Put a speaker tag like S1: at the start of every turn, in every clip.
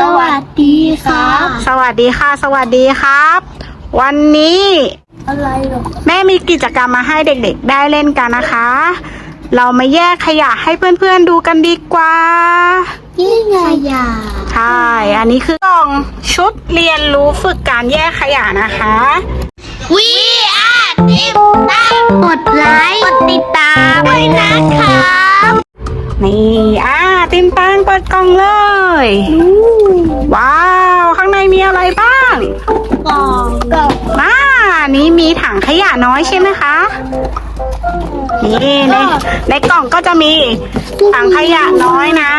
S1: สวัสดีครับ
S2: สวัสดีค่ะ สวัสดีครับ วันนี้
S1: อะไรหรอ
S2: แม่มีกิจกรรมมาให้เด็กๆ ได้เล่นกันนะคะ เรามาแยกขยะให้เพื่อนๆดูกันดีกว่า
S1: นี่ไงยา
S2: ใช่ อันนี้คือกล่องชุดเรียนรู้ฝึกการแยกขยะนะคะ
S1: วีอาร์ติดตามกดไลค์กดติดตามด้วยนะครับ
S2: นี่อ่าติมตังเปิดกล่องเลย ว้าว ข้างในมีอะไรบ้าง
S1: กล่องกล่อง
S2: อ่านี้มีถังขยะน้อยใช่ไหมคะนี่ในในกล่องก็จะมีถังขยะน้อยนะ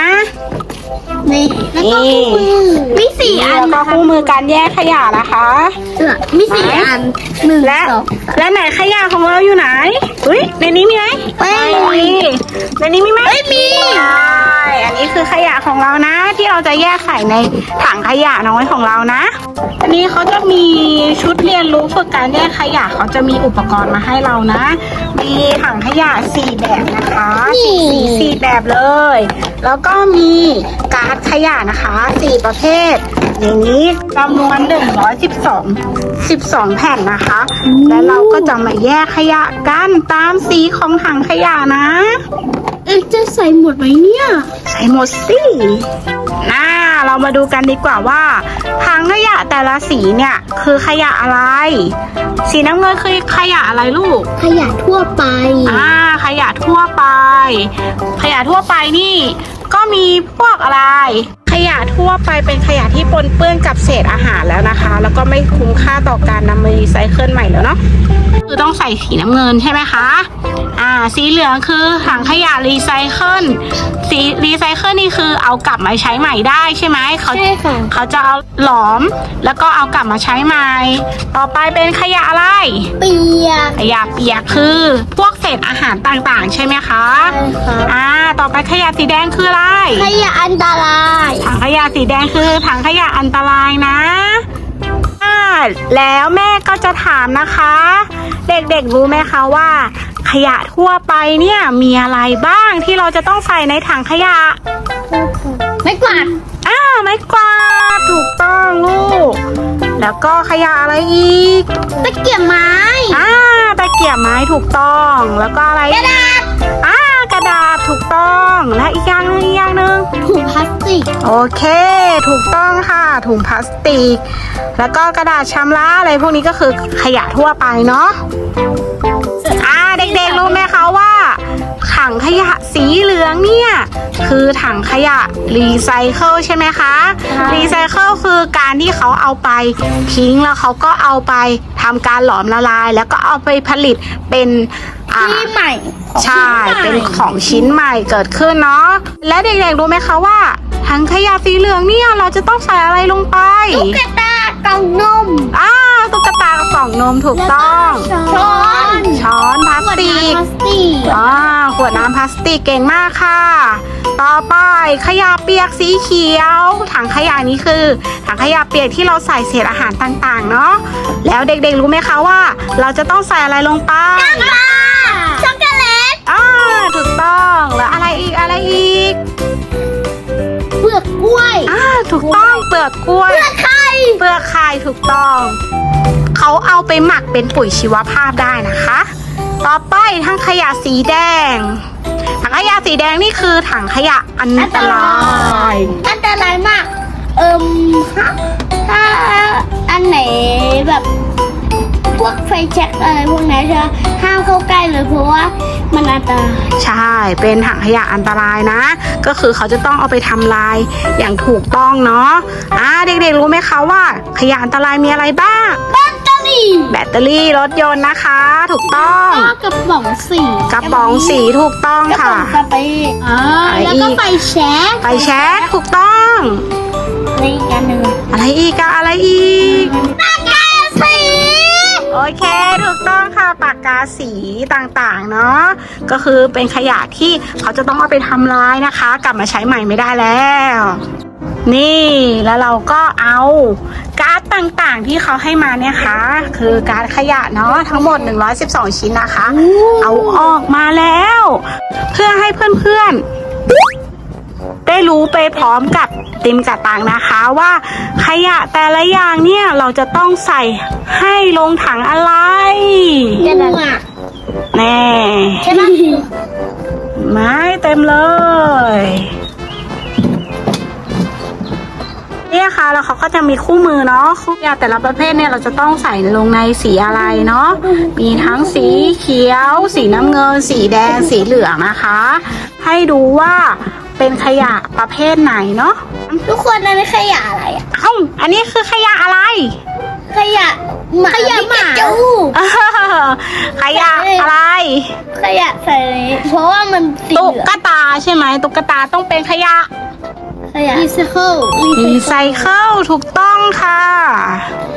S1: นี่แล้วก็คู่มือมีสี่อัน
S2: แล้วก็คู่มือการแยกขยะนะคะ
S1: เออมีสี่อันหนึ่ง
S2: และ
S1: สองสาม
S2: และไหนขยะของเราอยู่ไหนอุ้ยในนี้มีไหม
S1: ไม่มี
S2: ในนี้มีไหม
S1: ไม่มี
S2: ใช่อันนี้คือขยะของเรานะ ที่เราจะแยกใส่ในถังขยะน้อยของเรานะ อันนี้เขาจะมีชุดเรียนรู้ฝึกการแยกขยะเขาจะมีอุปกรณ์มาให้เรานะ มีถังขยะสี่แบบนะคะสีสีสี่แบบเลย แล้วก็มีการ์ดขยะนะคะสี่ประเภทอย่างนี้จำนวน 112 12 แผ่นนะคะ และเราก็จะมาแยกขยะกันตามสีของถังขยะนะ
S1: เอ๊ะจะใส่หมดไหมเนี่ย
S2: ใส่หมดสิน่าเรามาดูกันดีกว่าว่าถังขยะแต่ละสีเนี่ยคือขยะอะไร สีน้ำเงินคือขยะอะไรลูก
S1: ขยะทั่วไป
S2: อ่า ขยะทั่วไป ขยะทั่วไปนี่ ก็มีพวกอะไร ขยะทั่วไปเป็นขยะที่ปนเปื้อนกับเศษอาหารแล้วนะคะ แล้วก็ไม่คุ้มค่าต่อการนำมารีไซเคิลใหม่แล้วเนาะคือต้องใส่สีน้ำเงินใช่ไหมคะอ่าสีเหลืองคือถังขยะรีไซเคิลสีรีไซเคิลนี่คือเอากลับมาใช้ใหม่ได้ใช่ไหมเขา
S1: ใช่ค่ะ
S2: เขาจะเอาหลอมแล้วก็เอากลับมาใช้ใหม่ ต่อไปเป็นขยะอะไร
S1: เปียก
S2: ขยะเปียกคือ พวกเศษอาหารต่างๆ ใช่ไหมคะ
S1: ใช่ค่ะ
S2: อ่าต่อไปขยะสีแดงคืออะไร
S1: ขยะอันตราย
S2: ถังขยะสีแดงคือถังขยะอันตรายนะอ่าแล้วแม่ก็จะถามนะคะ เด็กๆรู้ไหมคะว่า ขยะทั่วไปเนี่ยมีอะไรบ้างที่เราจะต้องใส่ในถังขยะ
S1: ไม่กวาด
S2: อ้าวไม้กวาดถูกต้องลูก แล้วก็ขยะอะไรอีก
S1: ตะเกียบไม้
S2: อ่าตะเกียบไม้ถูกต้อง แล้วก็อะไร
S1: กระดาษ
S2: อ่ากระดาษถูกต้องและอีกอย่างหนึงอีกอย่างหนึง
S1: ถุงพลาสติก
S2: โอเค ถูกต้องค่ะ ถุงพลาสติก แล้วก็กระดาษชำระอะไรพวกนี้ก็คือขยะทั่วไปเนาะอ่าเด็กๆรู้ไหมคะว่า ถังขยะสีเหลืองเนี่ย คือถังขยะรีไซเคิลใช่ไหมคะ
S1: ใช่
S2: รีไซเคิลคือการที่เขาเอาไปทิ้งแล้วเขาก็เอาไปทำการหลอมละลาย แล้วก็เอาไปผลิตเป็นอ่า
S1: ที่ใหม่
S2: ใช่เป็นของชิ้นใหม่เกิดขึ้นเนาะ และเด็กๆรู้ไหมคะว่าถังขยะสีเหลืองเนี่ยเราจะต้องใส่อะไรลงไป
S1: ตุ๊กตากล่องนม
S2: อ้าวตุ๊กตากระป๋องนมถูกต้อง
S1: ช้อน
S2: ช้อนพลาสติก
S1: พลาสติก
S2: อ่าขวดน้ำพลาสติกเก่งมากค่ะ ต่อไปขยะเปียกสีเขียว ถังขยะนี้คือ ถังขยะเปียกที่เราใส่เศษอาหารต่างๆ เนาะ แล้วเด็กๆรู้ไหมคะว่า เราจะต้องใส่อะไรลงไป
S1: ช็
S2: ถูกต้องแล้วอะไรอีกอะไรอีก
S1: เปลือกกล้วย
S2: อ่าถูกต้องเปลือกกล้วย
S1: เปลือกไข่
S2: เปลือกไข่ถูกต้อง เขาเอาไปหมักเป็นปุ๋ยชีวภาพได้นะคะ ต่อไปถังขยะสีแดง ถังขยะสีแดงนี่คือถังขยะอันตราย
S1: อันตรายมาก เอิมถ้าถ้าอันไหนแบบ พวกไฟแช็กอะไรพวกนั้นจะห้ามเข้าใกล้เลยเพราะว่ามันอันตราย
S2: ใช่ เป็นถังขยะอันตรายนะ ก็คือเขาจะต้องเอาไปทำลายอย่างถูกต้องเนาะอ่าเด็กๆรู้ไหมคะว่า ขยะอันตรายมีอะไรบ้าง
S1: แบตเตอรี่
S2: แบตเตอรี่รถยนต์นะคะ ถูกต้อง
S1: ก็กระป๋องสี
S2: กระป๋องสีถูกต้อง
S1: กระป๋
S2: ค่ะ
S1: องสเปรย์อ่า
S2: อะไร
S1: แล้วก็
S2: อีก
S1: ไฟแช็ก
S2: ไฟแช็กถูกต้อง
S1: ในอีกอันหนึ่ง
S2: อะไรอีกอะอะไรอีก
S1: ปากกาสี
S2: โอ เคถูกต้องค่ะปากกาสีต่างๆเนาะก็คือเป็นขยะที่เขาจะต้องเอาไปทำลายนะคะ กลับมาใช้ใหม่ไม่ได้แล้วนี่แล้วเราก็เอาการ์ดต่างๆที่เขาให้มาเนี่ยค่ะคือการ์ดขยะเนาะทั้งหมด 112 ชิ้นนะคะ เอาออกมาแล้ว เพื่อให้เพื่อนๆ ได้รู้ไปพร้อมกับติมกับตังนะคะว่าขยะแต่ละอย่างเนี่ยเราจะต้องใส่ให้ลงถังอะไร
S1: กระดาษ
S2: แน่
S1: ใช่ไหม
S2: ไม้เต็มเลยเนี่ยค่ะแล้วเขาก็จะมีคู่มือเนาะคู่ยาแต่ละประเภทเนี่ยเราจะต้องใส่ลงในสีอะไรเนาะมีทั้งสีเขียว สีน้ำเงิน สีแดงสีเหลืองนะคะ ให้ดูว่า เป็นขยะประเภทไหนเนาะ
S1: ทุกคนนั่นขยะอะไรอะ
S2: เอ้าอันนี้คือขยะอะไร
S1: ขยะหมาขยะหมาจู
S2: ขยะอะไร
S1: ขยะใส่เพราะว่ามันสี
S2: ตุ๊
S1: เหลื
S2: ก
S1: อง
S2: ตาใช่ไหมตุ๊กตาต้องเป็นขยะ
S1: ขยะรีไซเคิล
S2: รีไซเคิลถูกต้องค่ะ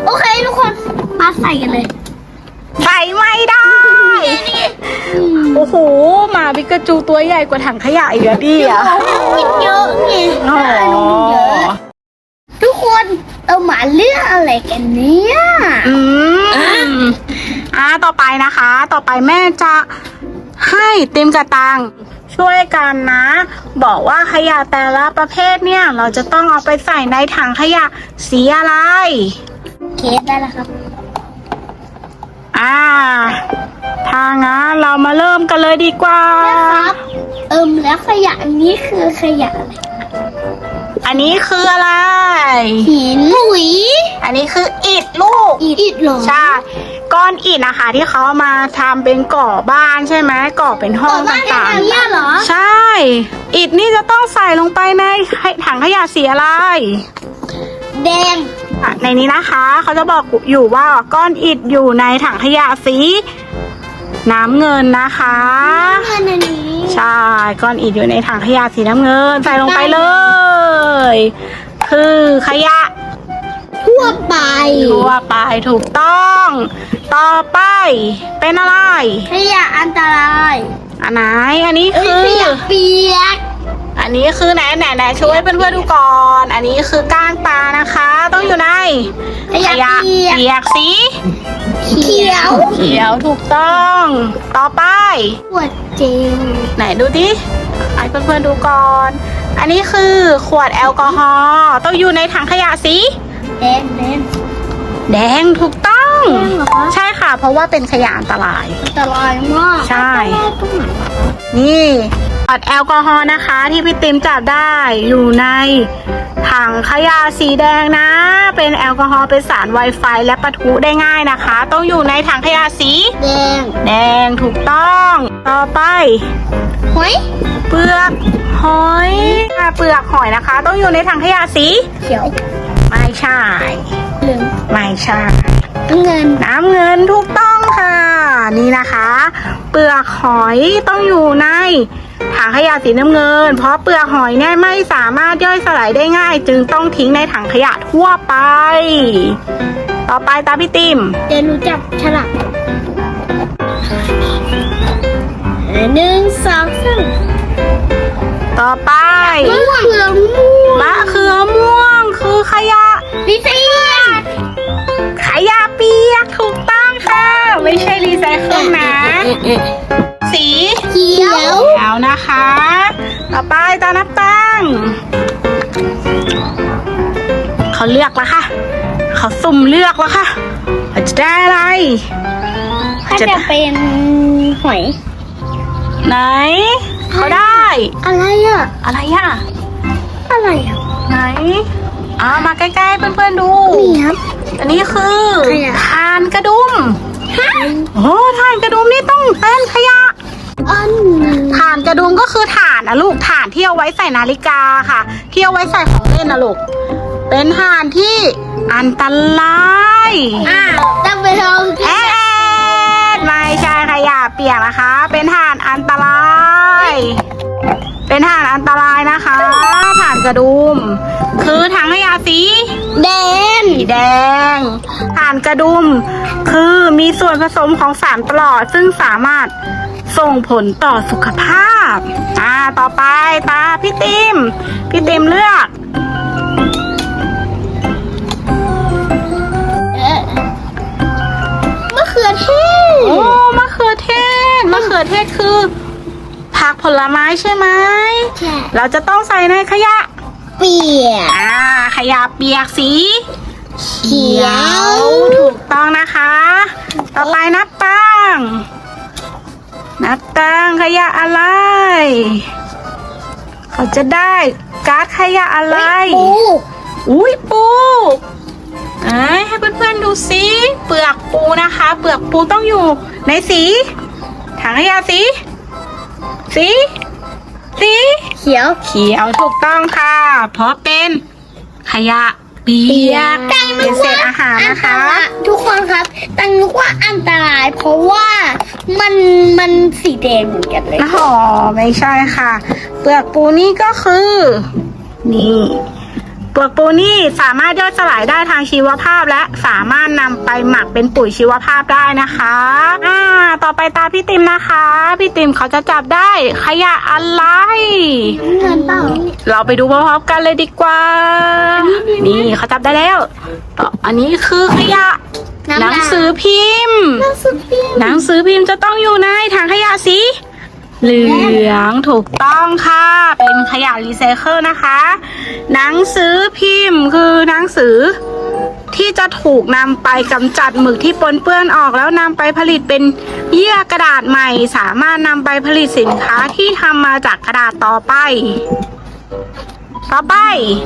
S1: โอเคทุกคนมาใส่กันเลย
S2: ใส่ไม่ได้ โอ้โหหมาบิกาจูตัวใหญ่กว่าถังขยะอีกอะดิอะ
S1: เยอะไง
S2: โอ้โห
S1: ทุกคนเอาหมาเลือกอะไรกันเนี่ย
S2: อืมอ่าต่อไปนะคะ ต่อไปแม่จะให้ติมกระตังช่วยกันนะ บอกว่าขยะแต่ละประเภทเนี่ย เราจะต้องเอาไปใส่ในถังขยะสีอะไร
S1: เคสได้แล้วครับ
S2: อ่าถ้างั้นเรามาเริ่มกันเลยดีกว่า
S1: ครับ เอิมแล้วขยะอันนี้คือขยะอะไร
S2: อันนี้คืออะไร
S1: หินหุย
S2: อันนี้คืออิฐลูก
S1: อิดหรอ
S2: ใช่ ก้อนอิฐนะคะที่เขาเอามาทำเป็นก่อบ้านใช่ไหมก่อเป็นห้องต่าง
S1: ๆ เนี่ยเหรอ
S2: ๆใช่ อิฐนี่จะต้องใส่ลงไปในถังขยะสีอะไร
S1: แดง
S2: อะ ในนี้นะคะ เขาจะบอกอยู่ว่าก้อนอิฐอยู่ในถังขยะสีน้ำเงินนะคะ
S1: เงินอันนี้
S2: ใช่ก้อนอิฐอยู่ในถังขยะสีน้ำเงิน ใส่ลงไปเลย คือขยะ
S1: ทั่วไป
S2: ทั่วไปถูกต้อง ต่อไป เป็นอะไร
S1: ขยะอันตราย
S2: อันไหนอันนี้
S1: เอ้ย
S2: คือ
S1: ขยะเปียก
S2: อันนี้คือไหนไหนไหนช่วยเพื่อนๆดูก่อน อันนี้คือก้างปลานะคะ ต้องอยู่ใน
S1: ขยะเปียก
S2: เปียกสี
S1: เขียว
S2: เขียวถูกต้อง ต่อไป
S1: ขวดเจล
S2: ไหนดูดิให้เพื่อนๆดูก่อน อันนี้คือขวดแอลกอฮอล์ต้องอยู่ในถังขยะสี
S1: แดงแดง
S2: แดงถูกต้อง
S1: แดงเหรอคะ
S2: ใช่ค่ะ เพราะว่าเป็นขยะอันตราย
S1: อันตรายมาก
S2: ใช่
S1: อัน ตรายตรงไหน
S2: นี่ขวดแอลกอฮอล์นะคะที่พี่ติมจับได้อยู่ในถังขยะสีแดงนะ เป็นแอลกอฮอล์เป็นสารไวไฟและปะทุได้ง่ายนะคะ ต้องอยู่ในถังขยะสี
S1: แดง
S2: แดงถูกต้อง ต่อไป
S1: หอย
S2: เปลือกหอยอะเปลือกหอยนะคะ ต้องอยู่ในถังขยะสี
S1: เขียว
S2: ไม่ใช่
S1: เหลือง
S2: ไม่ใช่
S1: เงิน
S2: น้ำเงินถูกต้องค่ะ นี่นะคะเปลือกหอยต้องอยู่ในถังขยะสีน้ำเงิน เพราะเปลือกหอยเนี่ยไม่สามารถย่อยสลายได้ง่าย จึงต้องทิ้งในถังขยะทั่วไป ต่อไปตาพี่ติม
S1: เดี๋ยวหนูจับฉลากหนึ่งสองสาม
S2: ต่อไป
S1: มะเขือม่วง
S2: มะเขือม่วงคือขยะ
S1: ลิซี่
S2: ขยะเปียกถูกต้องค่ะ ไม่ใช่รีไซเคิลนะ สี
S1: เขียว
S2: แล้วนะคะ ต่อไปตานับตังเขาเลือกแล้วค่ะ เขาสุ่มเลือกแล้วค่ะเขาจะได้อะไร
S1: ถ้าจะเป็นหอย
S2: ไหน เขาได้
S1: อะไรอะ
S2: อะไรอะ
S1: อะไรอะ
S2: ไหนเอามาใกล้ๆเพื่อนๆดู
S1: นี่ครับ
S2: อันนี้คือ
S1: ขยะ
S2: ทานกระดุม โอ้ทานกระดุมนี่ต้องเป็นขยะ
S1: อัน
S2: ฐานกระดุมก็คือฐานนะลูกฐานที่เอาไว้ใส่นาฬิกาค่ะ ที่เอาไว้ใส่ของเล่นนะลูก เป็นฐานที่อันตราย
S1: อ่าต้องไปลอง
S2: แอดไม่ใช่ขยะเปียกนะคะ เป็นฐานอันตราย เป็นฐานอันตรายนะคะฐานกระดุม คือถังขยะสี
S1: แดง
S2: สีแดงฐานกระดุม คือมีส่วนผสมของสารปลอด ซึ่งสามารถส่งผลต่อสุขภาพ อ่า ต่อไปตาพี่ติม พี่ติมเลือก
S1: เอ๊ะมะเขือเทศ
S2: โอ้ มะเขือเทศ มะเขือเทศคือ ผัผักผลไม้ใช่ไหม
S1: ใช่
S2: เราจะต้องใส่ในขยะ
S1: เปียก
S2: อ่า ขยะเปียกสี
S1: เขียว
S2: ถูกต้องนะคะ ต่อไปนับตังนับตังขยะอะไร เขาจะได้การ์ดขยะอะไร
S1: ปู
S2: อุ้ยปูเอ้ยให้เพื่อนๆดูสิเปลือกปูนะคะ เปลือกปูต้องอยู่ในสีถังขยะสี สีสี
S1: เขียว
S2: เขียวถูกต้องค่ะ เพราะเป็นขยะเปียก
S1: ตัง
S2: เป็นเศษอาหารนะคะ
S1: ทุกคนครับ ตังนึกว่าอันตราย เพราะว่ามันมันสีแดงเหมือนกันเลย
S2: อ๋อไม่ใช่ค่ะ เปลือกปูนี่ก็คือ นี่เปลือกปูนี่สามารถย่อยสลายได้ทางชีวภาพ และสามารถนำไปหมักเป็นปุ๋ยชีวภาพได้นะคะอ่าต่อไปตาพี่ติมนะคะ พี่ติมเขาจะจับได้ขยะอะไร
S1: เงินเปล่า
S2: เราไปดูพร้อมๆกันเลยดีกว่า นี่เขาจับได้แล้วต่ออันนี้คือขยะ หนังสือพิมพ์
S1: หนังสือพิมพ์
S2: หนังสือพิมพ์จะต้องอยู่ในถังขยะสี เหลืองถูกต้องค่ะ เป็นขยะรีไซเคิลนะคะ หนังสือพิมพ์คือหนังสือ ที่จะถูกนำไปกำจัดหมึกที่ปนเปื้อนออกแล้วนำไปผลิตเป็นเยื่อกระดาษใหม่ สามารถนำไปผลิตสินค้าที่ทำมาจากกระดาษต่อไป ต่อไป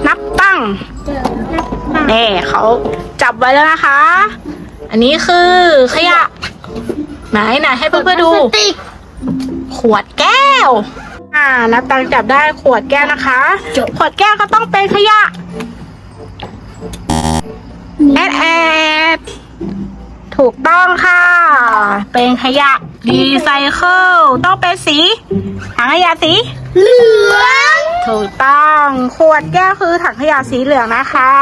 S2: นับตั้งแน่เขาจับไว้แล้วนะคะ อันนี้คือขยะ ไหนไหนให้เพื่อนๆดู ขวดแก้ว อ่านับตังจับได้ขวดแก้วนะคะขวดแก้วก็ต้องเป็นขยะแอดแอดถูกต้องค่ะ เป็นขยะรีไซเคิลต้องเป็นสีถังขยะสี
S1: เหลือง
S2: ถูกต้องขวดแก้วคือถังขยะสีเหลืองนะคะ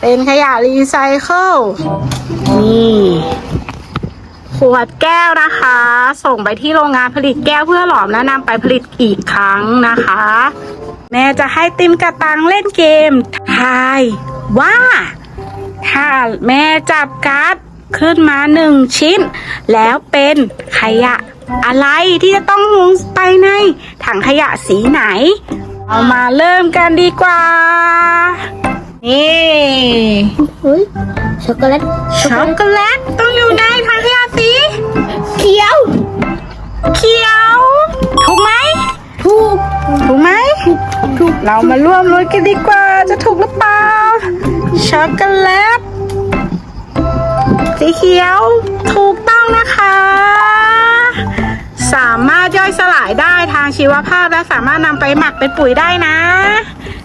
S2: เป็นขยะรีไซเคิลนี่ข วดแก้วนะคะ ส่งไปที่โรงงานผลิตแก้วเพื่อหลอมและนำไปผลิตอีกครั้งนะคะ แม่จะให้ติมกระตังเล่นเกม ทายว่า ถ้าแม่จับการ์ดขึ้นมาหนึ่งชิ้น แล้วเป็นขยะ อะไรที่จะต้องลงไปในถังขยะสีไหน เอามาเริ่มกันดีกว่า นี่
S1: เฮ้ยช็อกโกแลต
S2: ช็อกโกแลตต้องอยู่ในถังขยะสี
S1: เขียว
S2: เขียว ถูกไหม
S1: ถูก
S2: ถูกไหม
S1: ถูก
S2: เรามาร่วมลุ้นกันดีกว่า จะถูกหรือเปล่า ช็อกโกแลต สีเขียว ถูกต้องนะคะ สามารถย่อยสลายได้ทางชีวภาพและสามารถนำไปหมักเป็นปุ๋ยได้นะ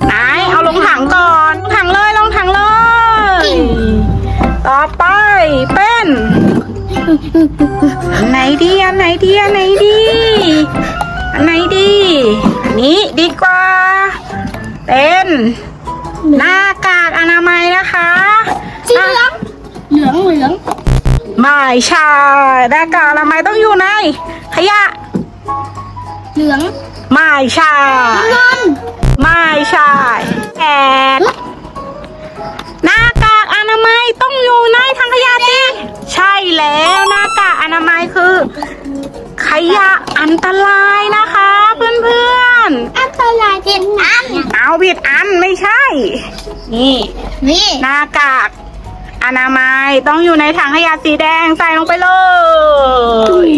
S2: ไหน เอาลงถังก่อนลงถังเลยลงถังเลย ต่อไปเป็น อันไหนดีอันไหนดีอันไหนดี อันไหนดี อันนี้ดีกว่า เป็นหน้ากากอนามัยนะคะ
S1: สีเหลืองเหลืองเหลือง
S2: ไม่ใช่หน้ากากอนามัยต้องอยู่ใน ขยะ
S1: เหลือง
S2: ไม่ใช่
S1: เงิน
S2: ไม่ใช่แอนหน้ากากอ นามัยต้องอยู่ในถังขยะสิใช่แล้วหน้ากากอนามัยคือ ขยะอันตรายนะคะเพื่อนๆ
S1: อันตรายเจ็ดอัน
S2: เอาผิดอันไม่ใช่ นี่
S1: นี่
S2: หน้ากากอนามัยต้องอยู่ในถังขยะสีแดงใส่ลงไปเลย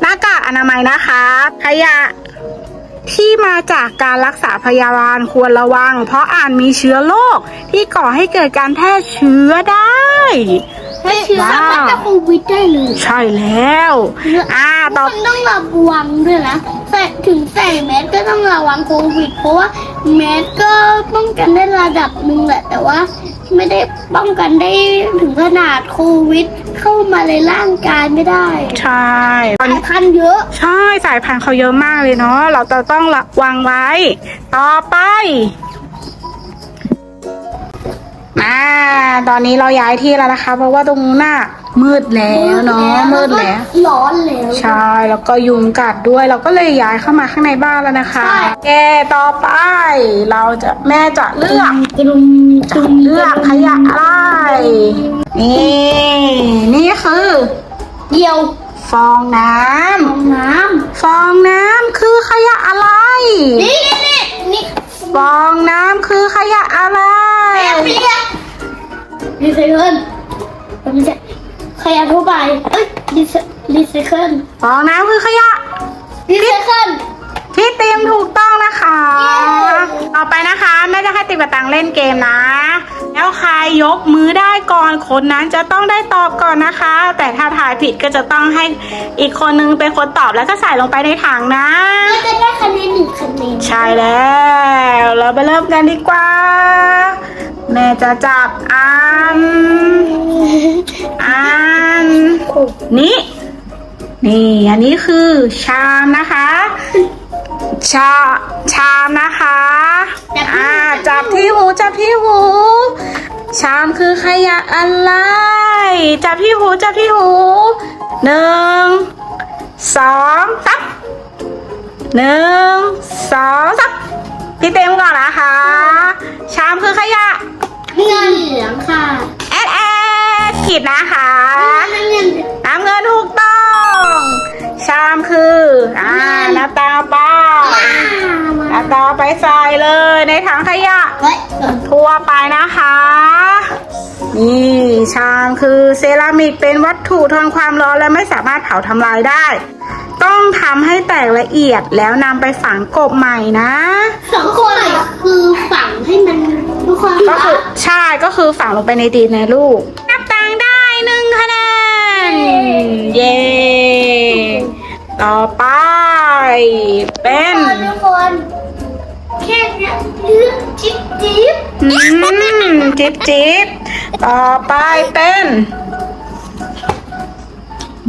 S2: หน้ากากอนามัยนะคะ ขยะ ที่มาจากการรักษาพยาบาลควรระวัง เพราะอาจมีเชื้อโรคที่ก่อให้เกิดการแพร่เชื้อได้
S1: ไม่เชื้อ
S2: ว้าว
S1: มันจะโควิดได้เลย
S2: ใช่แล้วอ่าต่อ
S1: มันต้องระวังด้วยนะใส่ถึงใส่แมสก็ต้องระวังโควิด เพราะว่าแมสก็ป้องกันได้ระดับหนึ่งแหละแต่ว่า ไม่ได้ป้องกันได้ถึงขนาดโควิด เข้ามาในร่างกายไม่ได้
S2: ใช่
S1: สายพันธุ์เยอะ
S2: ใช่สายพันธุ์เขาเยอะมากเลยเนาะเราจะต้องระวังไว้ ต่อไปมาตอนนี้เราย้ายที่แล้วนะคะ เพราะว่าตรงนู้นน่ะ มืดแล้วเนาะมืดแล้ว
S1: ร้อนแล้ว
S2: ใช่แล้วก็ยุงกัดด้วย เราก็เลยย้ายเข้ามาข้างในบ้านแล้วนะคะ
S1: ใช่
S2: แกต่อไป เราจะแม่จะเลือก
S1: กรุมกรุม
S2: เลือกขยะอะไรนี่นี่คือ
S1: เดียว
S2: ฟองน้ำ
S1: ฟองน้
S2: ฟองน้ำคือขยะอะไร
S1: นี่นี่นี่
S2: ฟองน้ำคือขยะอะไร
S1: เปียกรีไซเคิลไม่ใช่ข ยะทั่วไป เอ้ยรีไซรีไซเคิล
S2: ฟองน้ำคือขยะ
S1: รีไซเคิล
S2: พี่เตรียมถูกต้องนะคะ ต่อไปนะคะแม่จะให้ติมกับตังเล่นเกมนะ แล้วใครยกมือได้ก่อนคนนั้นจะต้องได้ตอบก่อนนะคะ แต่ถ้าถ่ายผิดก็จะต้องให้อีกคนนึงเป็นคนตอบแล้วก็ใส่ลงไปในถังนะ
S1: ก็จะได้คะแนนหนึ่งคะแนน
S2: ใช่แล้ว เราไปเริ่มกันดีกว่า แม่จะจับอัน อัน นี่นี่ อันนี้คือชามนะคะ ชา ชามนะคะ อ่า จับที่หู จับที่หู ชามคือขยะอะไร จับที่หู จับที่หู หนึ่ง สองสามหนึ่ง สองสามพี่เต็มก่อนนะคะ ชามคือขยะ
S1: เงิ นเหลืองค่ะ
S2: แอดแอดขีดนะคะ
S1: น้ำเงิน
S2: น้ำเงินถูกต้อง ชามคือ อ่าน้ำตาป้าน้ำตาไปใส่เลยในถังขยะ
S1: เฮ้ย
S2: ทั่วไปนะคะ นี่ชามคือเซรามิกเป็นวัตถุทนความร้อนและไม่สามารถเผาทำลายได้ ต้องทำให้แตกละเอียดแล้วนำไปฝังกบใหม่นะ
S1: สองคนคือฝังให้มันทุกความ
S2: ก็คือใช่ก็คือฝังลงไปในดินนะลูก นับตังค์ได้หนึ่งคะแนน เย้ ต่อไป เป็น
S1: ทุกคนแค่เนี้ยลืมจิ๊บจิ๊บ
S2: อืมจิ๊บจิ๊บต่อไปเป็น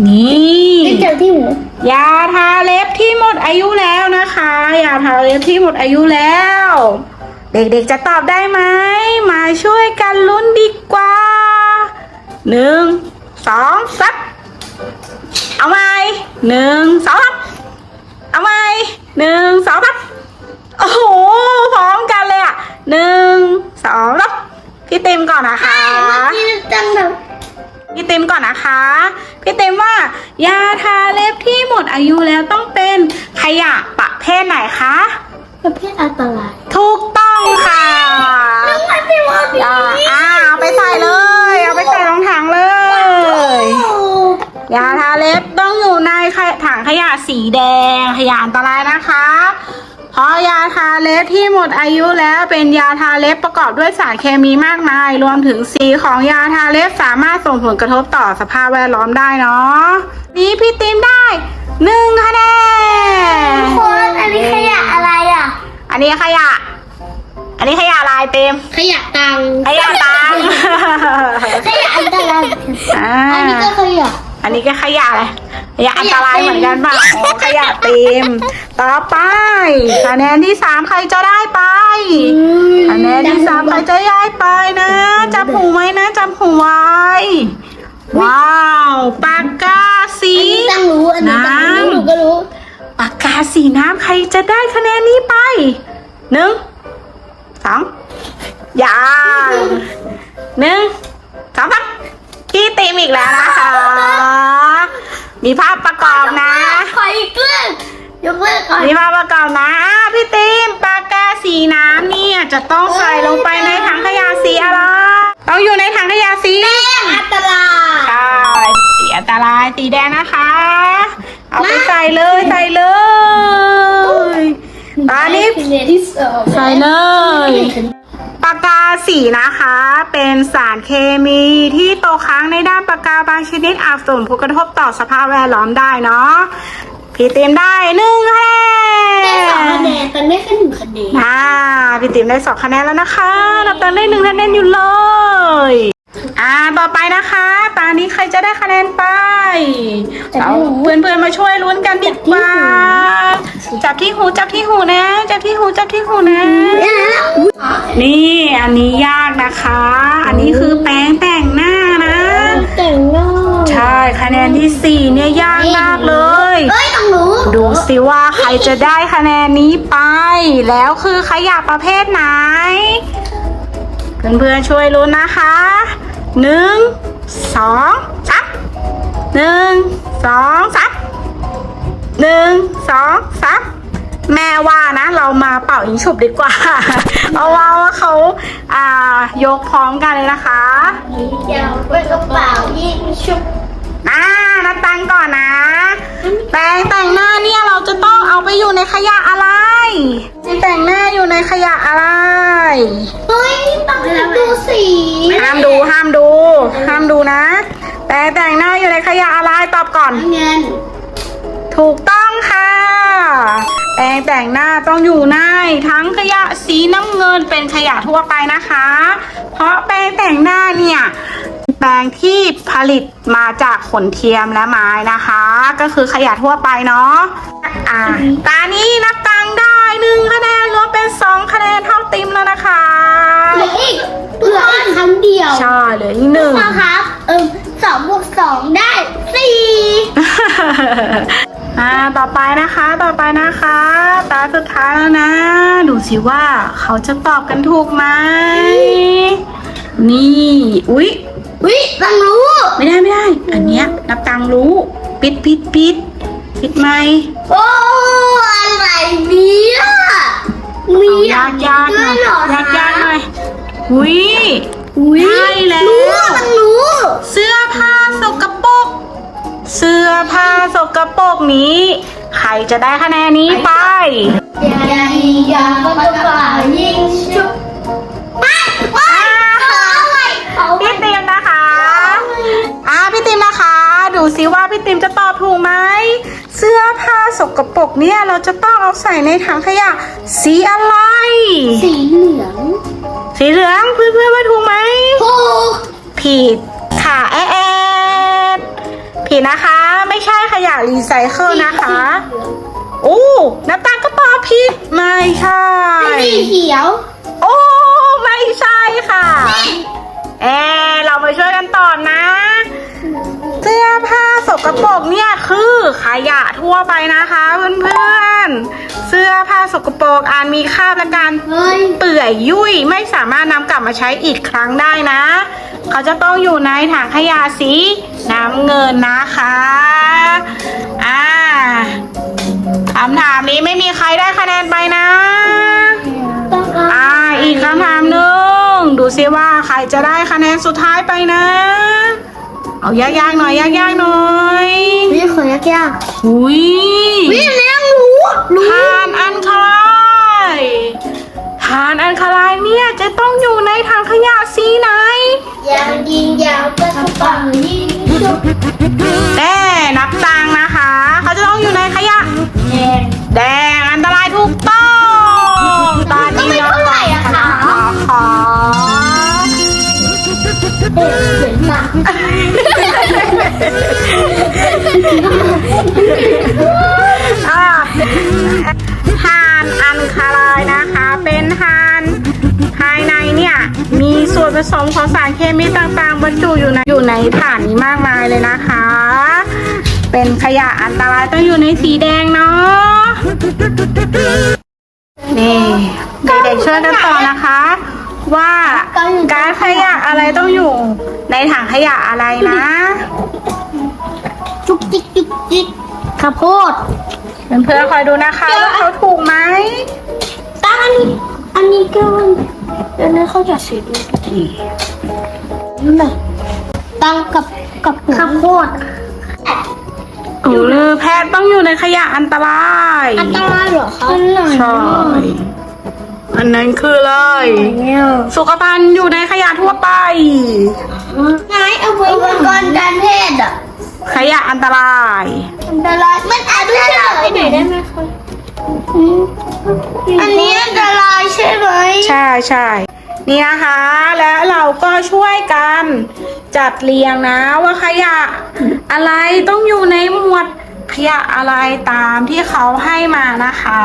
S2: นี่
S1: ไม่เจอที่หู
S2: ยาทาเล็บที่หมดอายุแล้วนะคะยาทาเล็บที่หมดอายุแล้ว เด็กๆจะตอบได้ไหมมาช่วยกันลุ้นดีกว่าหนึ่งสองสามเอาไหมหนึ่งสองสามเอาไหมหนึ่งสองสามโอ้โหพร้อมกันเลยอะหนึ่งสองสามพี่เต็มก่อนนะคะ
S1: นี่จังแบบ
S2: พี่เต็มก่อนนะคะ พี่เต็มว่ายาทาเล็บที่หมดอายุแล้วต้องเป็นขยะประเภทไหนคะ
S1: ประเภทอันตราย
S2: ถูกต้องค่ะ
S1: มันไม่ว่าดี
S2: อ่าอ่าเอาไปใส่เลย เอาไปใส่รองถังเลย ยาทาเล็บต้องอยู่ในถังขยะสีแดงขยะอันตรายนะคะเพราะ ยาทาเล็บที่หมดอายุแล้วเป็นยาทาเล็บประกอบด้วยสารเคมีมากมาย รวมถึงสีของยาทาเล็บสามารถส่งผลกระทบต่อสภาพแวดล้อมได้เนาะนี่พี่ติมได้หนึ่งคะแนน
S1: คนอันนี้ขยะอะไรอะ
S2: อันนี้ขยะ อันนี้ขยะลายเต็ม
S1: ขยะตัง
S2: ขยะตัง
S1: ขยะอันตราย
S2: อ่า
S1: อันนี้ก็ขยะ
S2: อันนี้ก็ขยะเลย ขยะอันตรายเหมือนกันป่ะอ๋อขยะเต็มต่อไปคะแนนที่สามใครจะได้ไปคะแนนที่สามใครจะย้ายไปนะจับหูไว้นะจับหูไว้ว้าวปากกาสี
S1: อันนี้ตังรู้อันนี้ตังรู้
S2: น้ำ
S1: หนูก็รู้
S2: ปากกาสีน้ำใครจะได้คะแนนนี้ไปหนึ่งสองอย่างหนึ่งสองสามพี่ตีมอีกแล้วนะคะ มีภาพประกอบนะ
S1: ขออีกเรื่องยกเลิกก่อน
S2: มีภาพประกอบนะอ่าพี่ตีมปากกาสีน้ำเนี่ยจะต้องใส่ลงไปในถังขยะสีอะไรต้องอยู่ในถังขยะสี
S1: อันตราย
S2: ใช่สีอันตรายสีแดงนะคะ เอาไปใส่เลยใส่เลยตอนนี้
S1: คะแนนที่สอง
S2: ใส่เลย ปากกาสีนะคะ เป็นสารเคมีที่ตกค้างในด้านปากกาบางชนิดอาจส่งผลกระทบต่อสภาพแวดล้อมได้เนาะพี่ติมได้หนึ่งคะแน
S1: ได้สองคะแน
S2: น
S1: นแต่ได้แค่หนึ่งคะแนน
S2: อ่าพี่ติมได้สองคะแนนแล้วนะคะนับตังได้หนึ่งคะแนนอยู่เลย อ่าต่อไปนะคะตอนนี้ใครจะได้คะแนนไปเอาเพื่อนๆมาช่วยลุ้นกันดีกว่าจับที่หูจับที่หูนะจับที่หูจับที่หูนะ นี่อันนี้ยากนะคะ อันนี้คือแป้งแต่งหน้านะ
S1: แต่งหน้า
S2: ใช่คะแนนที่สี่เนี่ยยากมากเลย
S1: เอ้ยต้องรู้
S2: ดูสิว่าใครจะได้คะแนนนี้ไป แล้วคือขยะประเภทไหนเพื่อนๆช่วยลุ้นนะคะ หนึ่งสองสามหนึ่งสองสามหนึ่งสองสามแม่ว่านะ เรามาเป่ายิงฉุบดีกว่าเพราะว่าว่าเขาอ่ายกพร้อมกันเลยนะคะ
S1: เดี๋ยวไปกระเป๋ายิงชุบ
S2: อ่านับตังค์ก่อนนะแปรงแต่งหน้าเนี่ยเราจะต้องเอาไปอยู่ในขยะอะไร แต่งหน้าอยู่ในขยะอะไร
S1: เฮ้ยต้องดูสี
S2: ห้ามดูห้ามดู ห้ามดูนะแปรงแต่งหน้าอยู่ในขยะอะไรตอบก่อน
S1: เงิน
S2: ถูกต้องค่ะ แปรงแต่งหน้าต้องอยู่ในทั้งขยะสีน้ำเงินเป็นขยะทั่วไปนะคะ เพราะแปรงแต่งหน้าเนี่ยแปรงที่ผลิตมาจากขนเทียมและไม้นะคะ ก็คือขยะทั่วไปเนาะอ่าตานี้นับตังค์ได้ หนึ่งคะแนนรวมเป็นสองคะแนนเท่าติมแล้วนะคะ
S1: เหลืออีกเหลืออีกครั้งเดียว
S2: ใช่เหลืออีกหนึ่ง
S1: พ่อครับ เออสองบวกสองได้สี่
S2: อ่าต่อไปนะคะต่อไปนะคะตาสุดท้ายแล้วนะ ดูสิว่าเขาจะตอบกันถูกไหมนี่อุ๊ย
S1: วิต้องรู้
S2: ไม่ได้ไม่ได้ อันเนี้ยนับตังค์รู้ ปิดปิดปิดปิดไหม
S1: โอ้อะไร เนี่ยมี
S2: เอายากยากๆห
S1: ด้
S2: น่
S1: ว
S2: อย
S1: ยเหรอยา
S2: กยากๆหน่อยอุ๊ย
S1: อุ้ย
S2: ใช่แล้ว
S1: รู้ต้องรู้
S2: เสื้อผ้าสกปรกเสื้อผ้าสกปรกนี้ ใครจะได้คะแนนนี้ไป
S1: อย่ายิงยางก็กระเป๋ายิงชุบไม่ไม่เขาอะไรเขา
S2: พี่ติมนะคะอ่าพี่ติมนะคะ ดูซิว่าพี่ติมจะตอบถูกไหม เสื้อผ้าสกปรกเนี่ยเราจะต้องเอาใส่ในถังขยะ สีอะไร
S1: สีเหลือง
S2: สีเหลืองเพื่อนๆว่าถูกไหม
S1: ถูก
S2: ผิดค่ะแอดแอดผิดนะคะ ไม่ใช่ขยะรีไซเคิลนะคะโอ้น้ำตาลก็ตอบผิดไม่ใช่
S1: สีเขียว
S2: โอ้ไม่ใช่ค่ะเออเรามาช่วยกันตอบนะเสื้อผ้าสกปรกเนี่ยคือขยะทั่วไปนะคะเพื่อนๆ เสื้อผ้าสกปรกอาจมีคราบและการ
S1: เฮ้ย
S2: เปื่อยยุ่ยไม่สามารถนำกลับมาใช้อีกครั้งได้นะ เขาจะต้องอยู่ในถังขยะสีน้ำเงินนะคะอ่าคำถามนี้ไม่มีใครได้คะแนนไปนะ
S1: ต้องเอา
S2: อ่าอีกคำถามหนึ่งดูซิว่าใครจะได้คะแนนสุดท้ายไปนะ เอายากๆหน่อยยากๆหน่อย
S1: นี่ขอยากยาก
S2: หุย
S1: วิเลี้ยงรู้รู้
S2: ทานอันคลายทานอันคลายเนี่ยจะต้องอยู่ในถังขยะสีไหน
S1: ยาวยิงยาวก็กระเป๋ายิงชุบ
S2: แน่นับตังค์นะคะ เขาจะต้องอยู่ในขยะ
S1: แดง
S2: แดง อ่า
S1: ทาน
S2: อันคาลายนะคะ เป็นทานภายในเนี่ย มีส่วนผสมของสารเคมีต่างๆ บรรจุอยู่ในอยู่ในฐานนี้มากมายเลยนะคะ เป็นขยะอันตรายต้องอยู่ในสีแดงเนาะนี่เด็กๆช่วยกันต่อนะคะ ว่าการขยะอะไรต้องอยู่ ในถังขยะอะไรนะ
S1: จุกจิกจุกจิกข้าวโพด
S2: เพื่อนๆคอยดูนะคะว่าเขาถูกไหม
S1: ตั้งอันนี้อันนี้ก็เดี๋ยวนี้เขาจะสีดูนั่นแหละตั้งกับกับข้าวโพด
S2: เออแพทย์ต้องอยู่ในขยะอันตราย
S1: อันตรายเหรอคะ
S2: ใช่ อันนั้นคือเลย
S1: เนี่ย
S2: สุขภัณฑ์อยู่ในขยะทั่วไป
S1: ไงเอาไว้อุปกรณ์การแพทย์อะ
S2: ขยะอันตราย
S1: อันตรายมันอันตรายไหนได้ไหมคะอันนี้อันตรายใช่ไหม
S2: ใช่ใช่นี่นะคะและเราก็ช่วยกันจัดเรียงนะว่าขยะอะไรต้องอยู่ในหมวดขยะอะไรตามที่เขาให้มานะคะ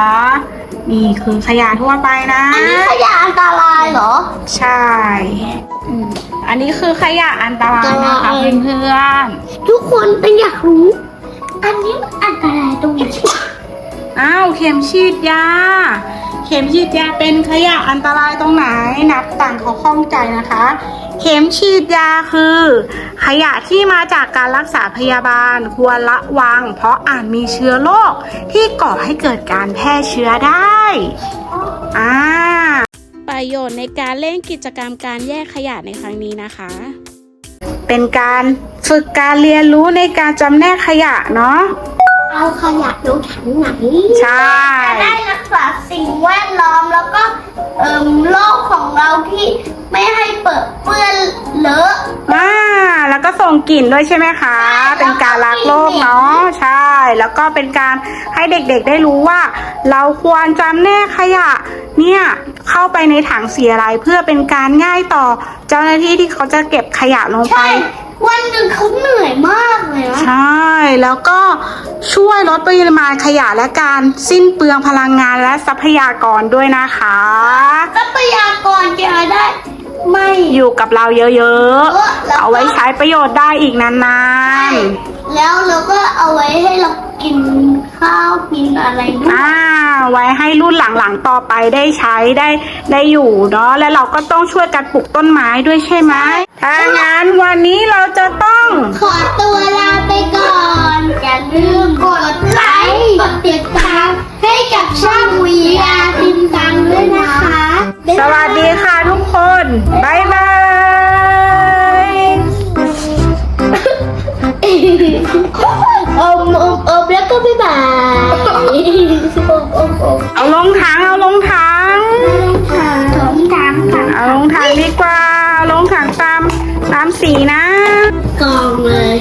S2: นี่คือขยะทั่วไปนะ
S1: อันนี้ขยะอันตรายเหรอ
S2: ใช่อันนี้คือขยะอันตรายนะคะ
S1: อันตราย
S2: เพื่อน
S1: ทุกคนเป็นอยากรู้ อันนี้มันอันตรายตรงไหน
S2: ๆอ้าวเข็มฉีดยา เข็มฉีดยาเป็นขยะอันตรายตรงไหนนับต่างเขาข้องใจนะคะ เข็มฉีดยาคือ ขยะที่มาจากการรักษาพยาบาลควรละวัง เพราะอาจมีเชื้อโรคที่ก่อให้เกิดการแพร่เชื้อได้อ่า
S3: ประโยชน์ในการเล่นกิจกรรมการแยกขยะในครั้งนี้นะคะ
S2: เป็นการฝึกการเรียนรู้ในการจำแนกขยะเนาะ
S1: เอาขยะลงถังไหน
S2: ใช่
S1: จะได้รักษาสิ่งแวดล้อมแล้วก็เอ่มโลกของเราที่ไม่ให้เปิดเปื้อนเลอะ
S2: อ่าแล้วก็ส่งกลิ่นด้วยใช่ไหมคะเป็นการรักโลกเนาะใช่ แล้วก็เป็นการให้เด็กๆได้รู้ว่า เราควรจำแนกขยะ เนี่ยเข้าไปในถังสีอะไรเพื่อเป็นการง่ายต่อเจ้าหน้าที่ที่เขาจะเก็บขยะลงไป
S1: ใช่ วันหนึ่งเขาเหนื่อยมากเลยนะ
S2: ใช่ แล้วก็ช่วยลดปริมาณขยะและการสิ้นเปลืองพลังงานและทรัพยากรด้วยนะคะ
S1: ทรัพยากรจะได้ ไม่
S2: อยู่กับเราเยอะ
S1: เออแล้วก็
S2: ๆเอาไว้ใช้ประโยชน์ได้อีกนาน
S1: ใช่
S2: ๆ
S1: แล้วเราก็เอาไว้ให้เรากินข้าวกินอะไรด้วย
S2: อ่าไว้ให้รุ่นหลังๆต่อไปได้ใช้ได้ได้อยู่เนาะ และเราก็ต้องช่วยกันปลูกต้นไม้ด้วยใช่ไหมถ้างั้นวันนี้เราจะต้อง
S1: ขอตัวลาไปก่อน อย่าลืมกดไลค์ กดติดตาม ให้กับช่างวีอาติมตังด้วยนะคะ
S2: สวัสดีค่ะทุกคนบายบาย
S1: อมอมอมแล้วก็บ๊ายบายอมอมอม
S2: เอาลงถังเอาลงถัง
S1: ถมถางถามเอาลงถัง
S2: ดีกว่าลงถังตามตามสีนะ
S1: กองเลย